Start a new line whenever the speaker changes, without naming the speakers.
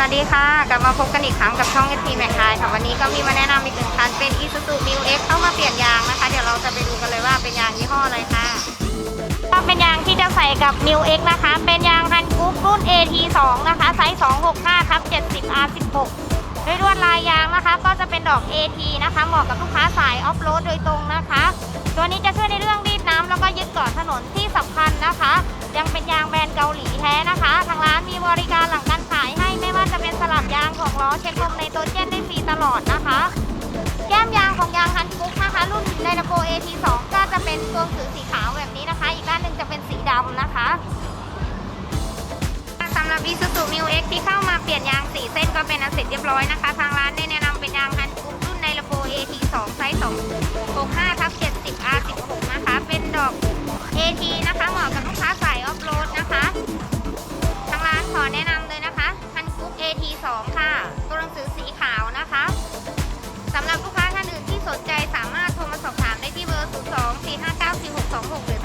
วัสดีค่ะ กลับมาพบกันอีกครั้งกับช่อง s อ m a c ค่ะ วันนี้ก็มีมาแนะนำอีกหนึ่งคันเป็น Isuzu New X เข้ามาเปลี่ยนยางนะคะ เดี๋ยวเราจะไปดูกันเลยว่าเป็นยางยี่ห้ออะไรค่ะก็เป็นยางที่จะใส่กับ New X นะคะ เป็นยางฮันกุ๊กรุ่น AT2 นะคะ ไซส์ 265ครับ70 R16 ด้วยลวดลายยางนะคะ ก็จะเป็นดอก AT นะคะ เหมาะกับลูกค้าสายออฟโรดโดยตรงนะคะ ตัวนี้จะช่วยในเรื่องรีดน้ำแล้วก็ยึดเกาะถนนที่สำคัญนะคะ ยังเป็นยางแบรนด์เกาหลีแท้นะคะ ทางร้านมีบริการหลัง อเช็คลมในตัวเจนได้ฟรีตลอดนะคะ แก้มยางของยางฮันบุ๊กนะคะ รุ่นไดนาโก AT2 ก็จะเป็นตัวสือสีขาวแบบนี้นะคะ อีกด้านหนึ่งจะเป็นสีดำนะคะสำหรับอีซูซูมิวเอ็กที่เข้ามาเปลี่ยนยางสีเส้นก็เป็นอันเสร็จเรียบร้อยนะคะ ทางร้านได้แนะนำเป็นยางฮันบุ๊กรุ่นไดนาโก AT2 ไซส์2 6 5后悔